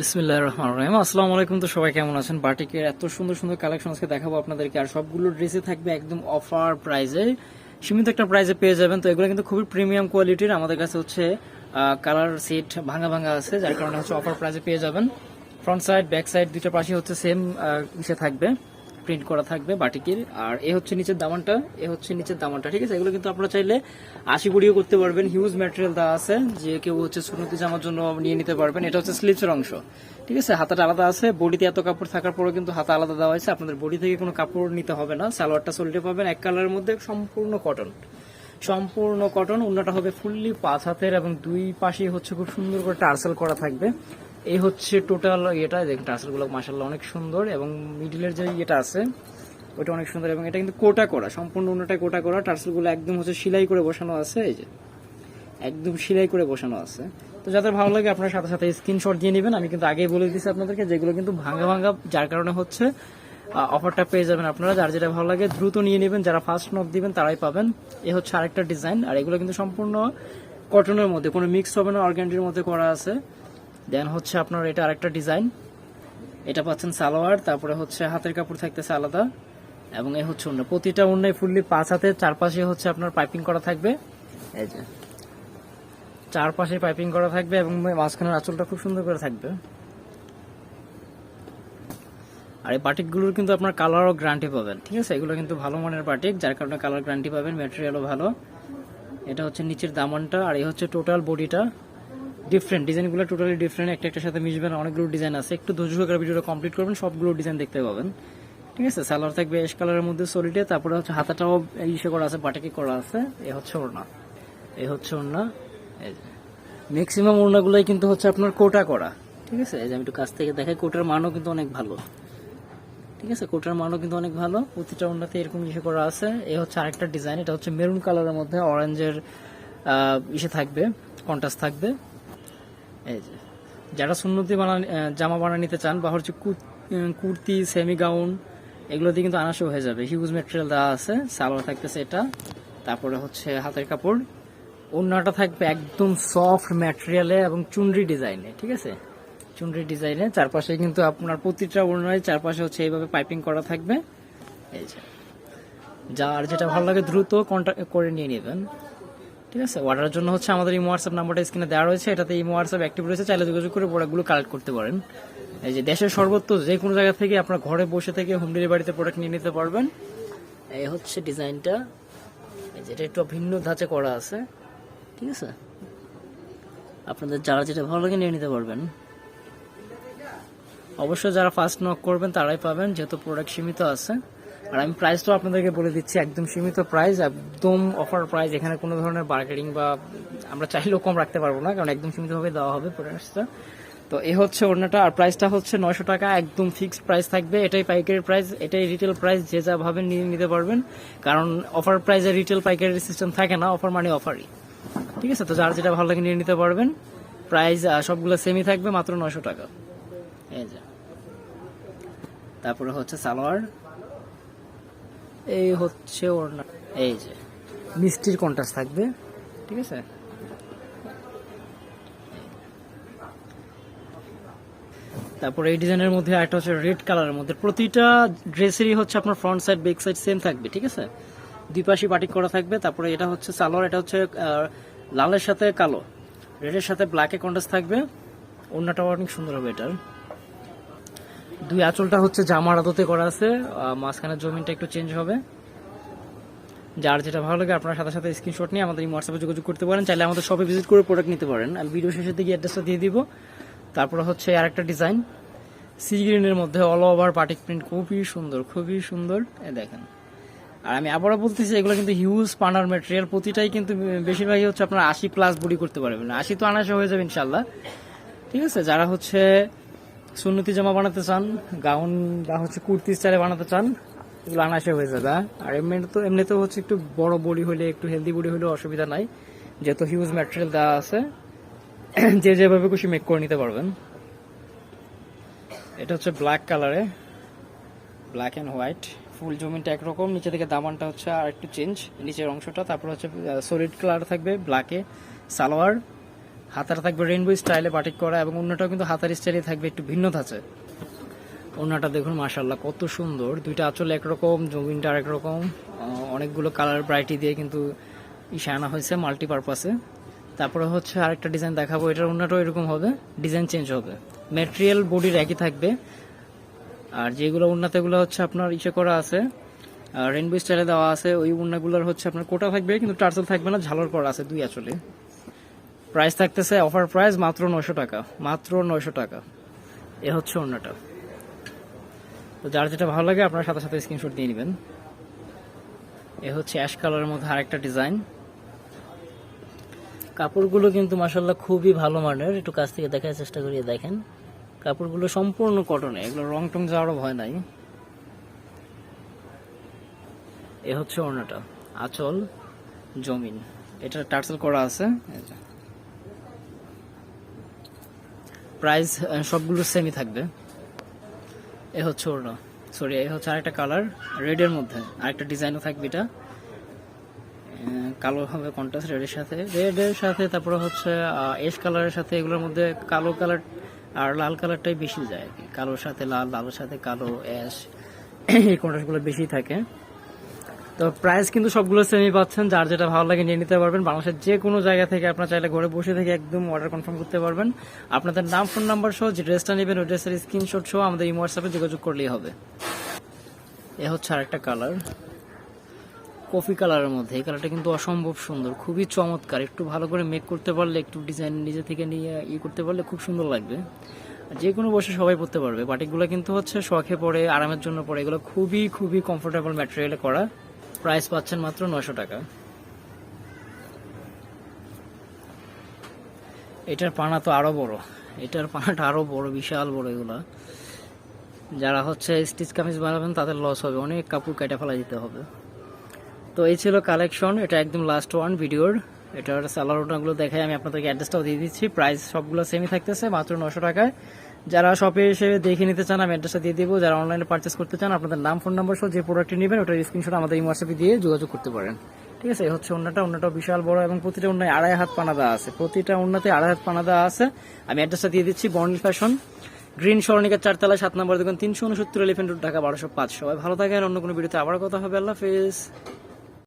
বিসমিল্লাহ রহমান রহিম। আসসালামু আলাইকুম, তো সবাই কেমন আছেন? বাটিকের এত সুন্দর সুন্দর কালেকশন আজকে দেখাবো আপনাদেরকে। আর সবগুলো ড্রেসে থাকবে একদম অফার প্রাইজে সীমিত একটা প্রাইজে পেয়ে যাবেন। তো এগুলো কিন্তু খুবই প্রিমিয়াম কোয়ালিটির আমাদের কাছে হচ্ছে কালার সেট ভাঙা ভাঙা আছে, যার কারণে হচ্ছে অফার প্রাইজে পেয়ে যাবেন। ফ্রন্ট সাইড ব্যাক সাইড দুটো পাশে হচ্ছে সেম ইসে থাকবে। প্রিন্ট করা থাকবে বাটিকের। আর এ হচ্ছে নিচের দামানটা, এ হচ্ছে নিচের দামানটা, ঠিক আছে? এগুলো কিন্তু আপনারা চাইলে আশি বুড়িও করতে পারবেন। হিউজ ম্যাটেরিয়াল দেওয়া আছে, যে কেউ হচ্ছে সুন্নতি জামার জন্য নিয়ে নিতে পারবেন। এটা হচ্ছে স্লিপসের অংশ, ঠিক আছে? হাতাটা আলাদা আছে, বডিতে এত কাপড় থাকার পরেও কিন্তু হাতা আলাদা দেওয়া হয়েছে। আপনাদের বডি থেকে কোনো কাপড় নিতে হবে না, সালোয়ারটা সোলটে পাবেন। এক কালারের মধ্যে সম্পূর্ণ কটন সম্পূর্ণ কটন অন্যটা হবে ফুললি পাঁচ হাতের এবং দুই পাশে হচ্ছে খুব সুন্দর করে টার্সেল করা থাকবে। এই হচ্ছে টোটাল এটা দেখুন টার্সেলগুলো মাসাল্লাহ অনেক সুন্দর এবং মিডিলের যে ইয়েটা আছে ওটা অনেক সুন্দর এবং এটা কিন্তু কোটা করা, সম্পূর্ণ অন্যটাই কোটা করা টার্সেলগুলো একদম হচ্ছে সেলাই করে বসানো আছে, এই যে। একদম সেলাই করে বসানো আছে। তো যাদের ভালো লাগে আপনার সাথে সাথে স্ক্রিনশট দিয়ে নেবেন, আমি কিন্তু আগেই বলে দিচ্ছি আপনাদেরকে, যেগুলো কিন্তু ভাঙা ভাঙা যার কারণে হচ্ছে অফারটা পেয়ে যাবেন আপনারা। যার যেটা ভালো লাগে দ্রুত নিয়ে নেবেন, যারা ফার্স্ট নক দিবেন তারাই পাবেন। এ হচ্ছে আরেকটা ডিজাইন আর এগুলো কিন্তু সম্পূর্ণ কটনের মধ্যে, কোনো মিক্স হবে না অর্গ্যান্ডির মধ্যে করা আছে। দেন হচ্ছে আপনার এটা আরেকটা ডিজাইন এটা পাচ্ছেন সালোয়ার তারপরে হচ্ছে হাতের কাপড় থাকতেছে আলাদা। এবং এ হচ্ছে অন্য প্রতিটা অন্যায় ফুললি পাঁচ হাতে চারপাশে হচ্ছে আপনার পাইপিং করা থাকবে। এই যে। চারপাশে পাইপিং করা থাকবে এবং মাঝখানের আঁচলটা খুব সুন্দর করে থাকবে। আর এই বাটিকগুলোর কিন্তু আপনার কালারও গ্যারান্টি পাবেন ঠিক আছে? এগুলো কিন্তু ভালো মানের বাটিক যার কারণে কালার গ্যারান্টি পাবেন ম্যাটেরিয়ালও ভালো। এটা হচ্ছে নিচের দামানটা আর এই হচ্ছে টোটাল বডিটা ডিফারেন্ট ডিজাইনগুলো টোটালি ডিফারেন্ট একটা একটার সাথে মিশবে না, অনেকগুলো ডিজাইন আছে। একটু ধৈর্য সহকারে ভিডিওটা কমপ্লিট করবেন, সবগুলো ডিজাইন দেখতে পাবেন। ঠিক আছে? সালোয়ার থাকবে এস কালারের মধ্যে সলিডে তারপরে হচ্ছে হাতাটাও ইসে করা আছে বাটাকি করা আছে। এ হচ্ছে ওড়না। এ হচ্ছে ওড়না। ম্যাক্সিমাম ওড়নাগুলোই কিন্তু হচ্ছে আপনার কোটা করা। ঠিক আছে? এই যে আমি একটু কাছ থেকে দেখাই, কোটার মানও কিন্তু অনেক ভালো। ঠিক আছে? কোটার মানও কিন্তু অনেক ভালো। প্রতিটা ওড়নাতে এরকম ইসে করা আছে। এ হচ্ছে আরেকটা ডিজাইন এটা হচ্ছে মেরুন কালারের মধ্যে অরেঞ্জের ইসে থাকবে কন্ট্রাস্ট থাকবে। এই যে, যারা সুন্নতি বানা জামা বানা নিতে চান বা হচ্ছে কুর্তি সেমি গাউন এগুলো দিয়ে কিন্তু আনাসে হয়ে যাবে। হিউজ মেটেরিয়াল দেওয়া আছে, সালোয়ার থাকতেছে এটা, তারপরে হচ্ছে হাতের কাপড়। ওড়নাটা থাকবে একদম সফট ম্যাটেরিয়ালে এবং চুনরি ডিজাইনে, ঠিক আছে? চুনরি ডিজাইনে, চারপাশে কিন্তু আপনার প্রতিটা ওড়নায় চারপাশে হচ্ছে এইভাবে পাইপিং করা থাকবে। এই যে, যার যেটা ভালো লাগে দ্রুত কন্ট্যাক্ট করে নিয়ে নেবেন। ঠিক আছে? অর্ডারের জন্য হচ্ছে আমাদের এই হোয়াটসঅ্যাপ নাম্বারটা স্ক্রিনে দেওয়া রয়েছে। এটাতে এই হোয়াটসঅ্যাপ অ্যাক্টিভ রয়েছে। চাইলে যোগাযোগ করে প্রোডাক্টগুলো কালেক্ট করতে পারেন। এই যে দেশের সর্বত্র যে কোনো জায়গা থেকে আপনার ঘরে বসে থেকে হোম ডেলিভারিতে প্রোডাক্ট নিয়ে নিতে পারবেন। এই হচ্ছে ডিজাইনটা এই যে এটা একটু ভিন্ন ধাঁচে করা আছে। ঠিক আছে? আপনাদের যারা যেটা ভালো লাগে নিয়ে নিতে পারবেন। অবশ্যই যারা ফার্স্ট নক করবেন, তারাই পাবেন। যেহেতু প্রোডাক্ট সীমিত আছে। আর আমি প্রাইসটাও আপনাদেরকে বলে দিচ্ছি, একদম সীমিত প্রাইস একদম অফার প্রাইস এখানে কোনো ধরনের বার্গেনিং বা আমরা চাইলেও কম রাখতে পারব না, কারণ একদম সীমিতভাবে দেওয়া হবে প্রোডাক্টসটা তো এ হচ্ছে ওড়নাটা, আর প্রাইসটা হচ্ছে নয়শো টাকা, একদম ফিক্সড প্রাইস থাকবে, এটাই পাইকারি প্রাইস এটাই রিটেল প্রাইস যে যা ভাবেন নিয়ে নিতে পারবেন, কারণ অফার প্রাইসে রিটেল পাইকারি সিস্টেম থাকে না অফার মানে অফারই ঠিক আছে, তো যার যেটা ভালো লাগে নিয়ে নিতে পারবেন প্রাইস সবগুলো সেমই থাকবে, মাত্র নয়শো টাকা। এই যা। তারপরে হচ্ছে সালোয়ার এই হচ্ছে ওড়না। এই যে। মিষ্টির কন্ট্রাস্ট থাকবে। ঠিক আছে? তারপরে এই ডিজাইনের মধ্যে একটা হচ্ছে রেড কালারের মধ্যে। প্রতিটা ড্রেসেরই হচ্ছে আপনার front side back side same থাকবে ঠিক আছে? দুই পাশে বাটিক করা থাকবে। তারপরে এটা হচ্ছে সালোয়ার এটা হচ্ছে লালের সাথে কালো। রেডের সাথে ব্ল্যাকে কন্ট্রাস্ট থাকবে। ওড়নাটাও অনেক সুন্দর হবে এটার। দুই আঁচলটা হচ্ছে জামার আদতে করা আছে মাঝখানের জমিনটা একটু চেঞ্জ হবে। যার যেটা ভালো লাগে, আপনার সাথে সাথে স্ক্রিনশট নিয়ে আমাদের এই হোয়াটসঅ্যাপে যোগাযোগ করতে পারেন, চাইলে আমাদের শপে ভিজিট করে প্রোডাক্ট নিতে পারেন। আমি ভিডিও শেষের দিকে অ্যাড্রেসটা দিয়ে দিব। তারপরে হচ্ছে আর একটা ডিজাইন সি গ্রিনের মধ্যে অল ওভার বাটিক প্রিন্ট খুবই সুন্দর খুবই সুন্দর। এ দেখেন। আর আমি আবারও বলতেছি, এগুলো কিন্তু হিউজ পানার ম্যাটেরিয়াল প্রতিটাই কিন্তু বেশিরভাগই হচ্ছে আপনার আশি প্লাস বডি করতে পারবেন। আশি তো আনাসে হয়ে যাবে ইনশাল্লাহ ঠিক আছে? যারা হচ্ছে সুন্নতি জামা বানাতে চান, গাউন বা হচ্ছে কুর্তি স্টাইলে বানাতে চান, এগুলো আনাসে হয়ে যাবে? আর এমনি তো এমনিতেও হচ্ছে একটু বড় বডি হলে, একটু হেলদি বডি হলে অসুবিধা নাই যেহেতু হিউজ ম্যাটেরিয়াল দেওয়া আছে, যে যেভাবে খুশি মেক করে নিতে পারবেন এটা হচ্ছে ব্ল্যাক কালারে ব্ল্যাক অ্যান্ড হোয়াইট ফুল জমিনটা একরকম নিচে থেকে দামানটা হচ্ছে আর একটু চেঞ্জ নিচের অংশটা, তারপর হচ্ছে সলিড কালার থাকবে ব্ল্যাকে সালোয়ার হাতাটা থাকবে রেইনবো স্টাইলে বাটিক করা এবং অন্যটাও কিন্তু হাতার স্টাইলে থাকবে একটু ভিন্ন আছে ওনাটা দেখুন মাশাল্লাহ কত সুন্দর। দুইটা আঁচল একরকম, জমিনটা আরেক রকম অনেকগুলো কালার ব্রাইটি দিয়ে কিন্তু ইসে আনা হয়েছে মাল্টিপারপাসে তারপরে হচ্ছে আরেকটা ডিজাইন দেখাবো, এটার ওনাটাও এরকম হবে ডিজাইন চেঞ্জ হবে। ম্যাটেরিয়াল বডির একই থাকবে। আর যেগুলো উন্নাতেগুলো হচ্ছে আপনার ইসে করা আছে রেনবো স্টাইলে দেওয়া আছে, ওই উন্নাগুলোর হচ্ছে আপনার কোটা থাকবে, কিন্তু টার্সেল থাকবে না, ঝালর করা আছে দুই আঁচলে। প্রাইস থাকতেছে অফার প্রাইস মাত্র নশো টাকা, মাত্র নশো টাকা। এ হচ্ছে অন্যটা। তো যার যেটা ভালো লাগে আপনার সাথে সাথে স্ক্রিনশট দিয়ে নেবেন। এ হচ্ছে অ্যাশ কালারের মধ্যে আরেকটা ডিজাইন কাপড়গুলো কিন্তু মাসাল্লাহ খুবই ভালো মানের। একটু কাছ থেকে দেখার চেষ্টা করিয়ে দেখেন। কাপড়গুলো সম্পূর্ণ কটনে এগুলো রং টং যাওয়ারও ভয় নাই। এ হচ্ছে ওড়নাটা আঁচল, জমিন। এটা টার্সেল করা আছে এই যে। প্রাইস সবগুলো সেমই থাকবে। এ হচ্ছে ওড়না। সরি এ হচ্ছে আরেকটা কালার রেডের মধ্যে। আরেকটা ডিজাইনও থাকবে এটা। কালো হবে কন্ট্রাস্ট রেডের সাথে। রেডের সাথে তারপরে হচ্ছে এস কালারের সাথে এগুলোর মধ্যে কালো কালার আর লাল কালারটাই বেশি যায় কালোর সাথে লাল, লালের সাথে কালো অ্যাশ এই কন্ট্রাস্টগুলো বেশি থাকে। তো প্রাইস কিন্তু সবগুলো সেমই পাচ্ছেন। যার যেটা ভালো লাগে নিয়ে নিতে পারবেন। বাংলাদেশের যে কোনো জায়গা থেকে আপনার চাইলে ঘরে বসে থেকে একদম অর্ডার কনফার্ম করতে পারবেন। আপনাদের নাম ফোন নাম্বার সহ যে ড্রেসটা নেবেন, ওই ড্রেসের স্ক্রিনশট সহ আমাদের এই হোয়াটসঅ্যাপে যোগাযোগ করলেই হবে। এ হচ্ছে আরেকটা কালার কফি কালারের মধ্যে। এই কালারটা কিন্তু অসম্ভব সুন্দর। খুবই চমৎকার। একটু ভালো করে মেক করতে পারলে, একটু ডিজাইন নিজে থেকে নিয়ে ই করতে পারলে খুব সুন্দর লাগবে। যে কোনো বসে সবাই পরতে পারবে। বাটিকগুলো কিন্তু হচ্ছে শখে পড়ে আরামের জন্য পরে। এগুলো খুবই খুবই কমফোর্টেবল ম্যাটেরিয়ালে করা। প্রাইস পাচ্ছেন মাত্র নশো টাকা। এটার পানা তো আরও বড়। এটার পানাটা আরও বড়, বিশাল বড় এগুলা। যারা হচ্ছে স্টিচ কামিজ বানাবেন, তাদের লস হবে। অনেক কাপড় কেটে ফেলা দিতে হবে। তো এই ছিল কালেকশন এটা একদম লাস্ট ওয়ান ভিডিওর। এটার স্যালার ওটাগুলো দেখাই, আমি আপনাদেরকে অ্যাড্রেসটাও দিয়ে দিচ্ছি। প্রাইস সবগুলো সেমই থাকতেছে, মাত্র নশো টাকায়। যারা শপে এসে দেখে নিতে চান, আমি অ্যাড্রেসটা দিয়ে দিব। যারা অনলাইনে পারচেস করতে চান, আপনাদের নাম ফোন নাম্বার সহ যে প্রোডাক্টটি নেবেন, ওটার স্ক্রিনশট আমাদের এই দিয়ে যোগাযোগ করতে পারেন। ঠিক আছে? হচ্ছে অন্যটা। অন্যটা বিশাল বড় এবং প্রতিটা অন্যায় আড়াই হাত পানা দেওয়া আছে। প্রতিটা অন্যতে আড়াই হাত পানা দেওয়া আছে। আমি অ্যাড্রেসটা দিয়ে দিচ্ছি বর্ণিল ফ্যাশন গ্রিন সরণিকার চারতলা সাত নম্বর দোকান, তিনশো উনসত্তর এলিফেন্ট রোড ঢাকা বারোশো পাঁচ। সবাই ভালো থাকেন। অন্য কোনো ভিডিওতে আবার কথা হবে। আল্লাহ হাফেজ।